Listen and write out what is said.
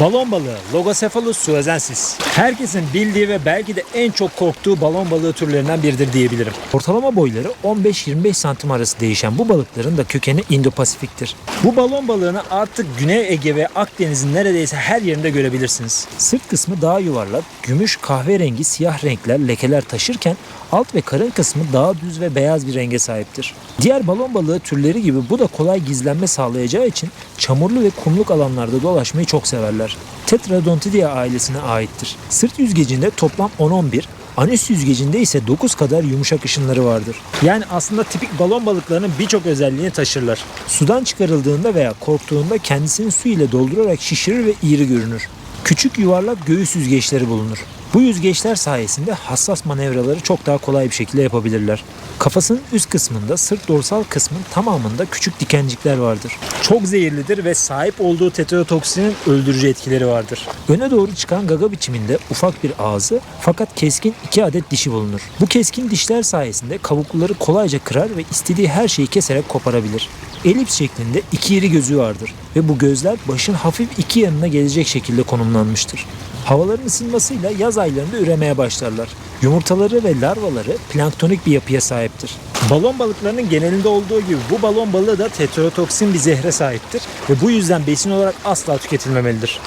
Balon balığı Logocephalus suazensis. Herkesin bildiği ve belki de en çok korktuğu balon balığı türlerinden biridir diyebilirim. Ortalama boyları 15-25 santim arası değişen bu balıkların da kökeni Indo-Pasifik'tir. Bu balon balığını artık Güney Ege ve Akdeniz'in neredeyse her yerinde görebilirsiniz. Sırt kısmı daha yuvarlak, gümüş, kahverengi, siyah renkler, lekeler taşırken alt ve karın kısmı daha düz ve beyaz bir renge sahiptir. Diğer balon balığı türleri gibi bu da kolay gizlenme sağlayacağı için çamurlu ve kumluk alanlarda dolaşmayı çok severler. Tetradontidia ailesine aittir. Sırt yüzgecinde toplam 10-11, anüs yüzgecinde ise 9 kadar yumuşak ışınları vardır. Yani aslında tipik balon balıklarının birçok özelliğini taşırlar. Sudan çıkarıldığında veya korktuğunda kendisini su ile doldurarak şişirir ve iri görünür. Küçük yuvarlak göğüs yüzgeçleri bulunur. Bu yüzgeçler sayesinde hassas manevraları çok daha kolay bir şekilde yapabilirler. Kafasının üst kısmında sırt dorsal kısmın tamamında küçük dikencikler vardır. Çok zehirlidir ve sahip olduğu tetrodotoksinin öldürücü etkileri vardır. Öne doğru çıkan gaga biçiminde ufak bir ağzı fakat keskin iki adet dişi bulunur. Bu keskin dişler sayesinde kabukluları kolayca kırar ve istediği her şeyi keserek koparabilir. Elips şeklinde iki iri gözü vardır ve bu gözler başın hafif iki yanına gelecek şekilde konumlanmıştır. Havaların ısınmasıyla yaz aylarında üremeye başlarlar. Yumurtaları ve larvaları planktonik bir yapıya sahiptir. Balon balıklarının genelinde olduğu gibi bu balon balığı da tetrotoksin bir zehre sahiptir ve bu yüzden besin olarak asla tüketilmemelidir.